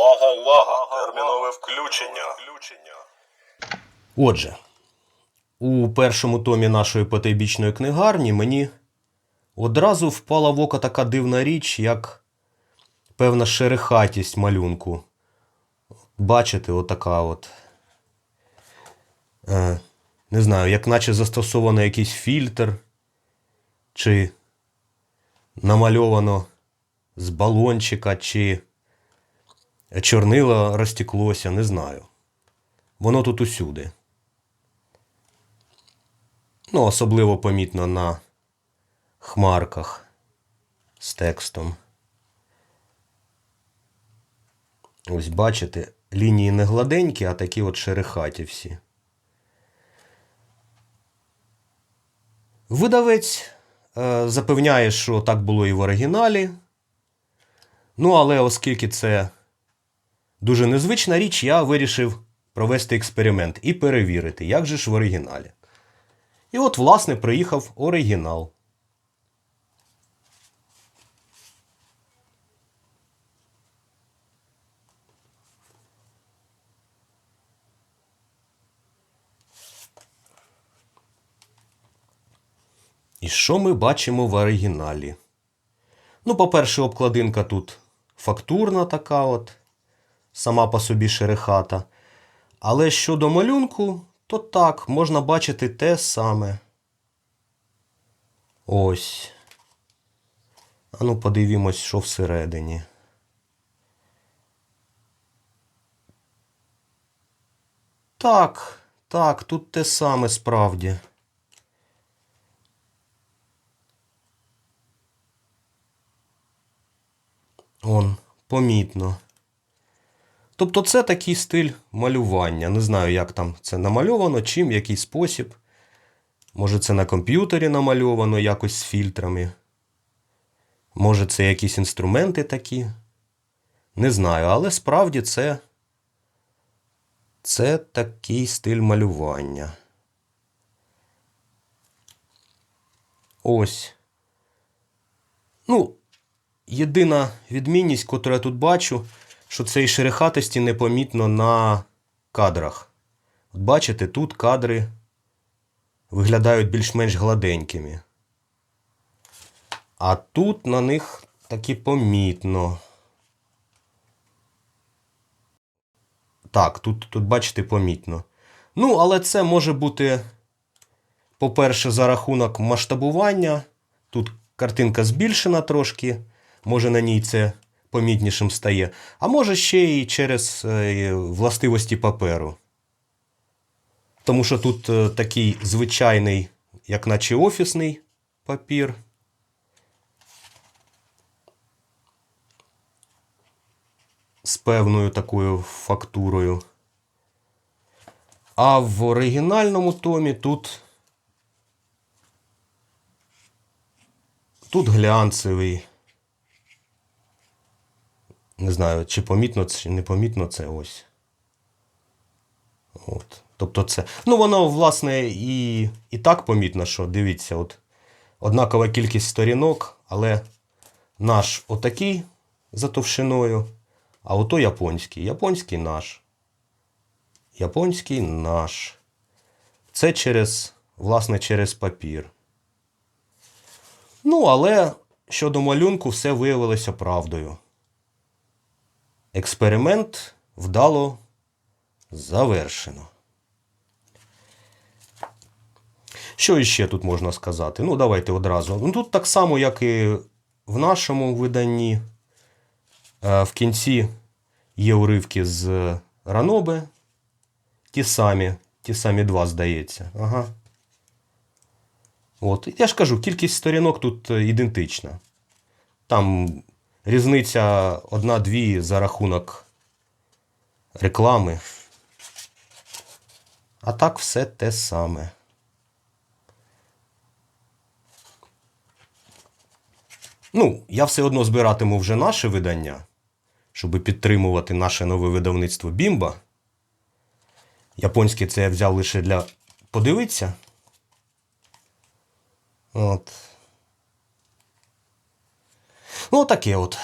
Увага, увага! Термінове включення. Отже, у першому томі нашої потайбічної книгарні мені одразу впала в око така дивна річ, як певна шерехатість малюнку. Бачите, отака от. Е, не знаю, як наче застосовано якийсь фільтр, чи намальовано з балончика, чи чорнило розтеклося, не знаю. Воно тут усюди. Ну, особливо помітно на хмарках з текстом. Ось бачите, лінії не гладенькі, а такі от шерехаті всі. Видавець е, запевняє, що так було і в оригіналі. Ну, але оскільки це дуже незвична річ, я вирішив провести експеримент і перевірити, як же ж в оригіналі. І от, власне, приїхав оригінал. І що ми бачимо в оригіналі? Ну, по-перше, обкладинка тут фактурна така от, сама по собі шерехата. Але щодо малюнку, то так, можна бачити те саме. Ось. Ану, подивімось, що всередині. Так, так, тут те саме справді. Он, помітно. Тобто це такий стиль малювання. Не знаю, як там це намальовано, чим, який спосіб. Може, це на комп'ютері намальовано якось з фільтрами. Може, це якісь інструменти такі. Не знаю, але справді це. Це такий стиль малювання. Ось. Ну, єдина відмінність, яку я тут бачу, що цієї шерехатості непомітно на кадрах. От бачите, тут кадри виглядають більш-менш гладенькими. А тут на них таки помітно. Так, тут, тут бачите, помітно. Ну, але це може бути, по-перше, за рахунок масштабування. Тут картинка збільшена трошки, може на ній це помітнішим стає, а може ще й через е, властивості паперу. Тому що тут е, такий звичайний, як наче офісний папір. З певною такою фактурою. А в оригінальному томі тут. Тут глянцевий. Не знаю, чи помітно, чи не помітно це ось. От. Тобто це. Ну, воно, власне, і, і так помітно, що дивіться, от однакова кількість сторінок, але наш отакий за товщиною, а ото японський. Японський наш. Японський наш. Це через, власне, через папір. Ну, але щодо малюнку, все виявилося правдою. Експеримент вдало завершено. Що іще тут можна сказати? Ну, давайте одразу. Ну, тут так само, як і в нашому виданні. Е, В кінці є уривки з Ранобе. Ті самі, ті самі два, здається. Ага. От. Я ж кажу, кількість сторінок тут ідентична. Там різниця одна-дві за рахунок реклами. А так все те саме. Ну, я все одно збиратиму вже наше видання, щоб підтримувати наше нове видавництво Бімба. Японське це я взяв лише для подивитися. От. Ну, таке от.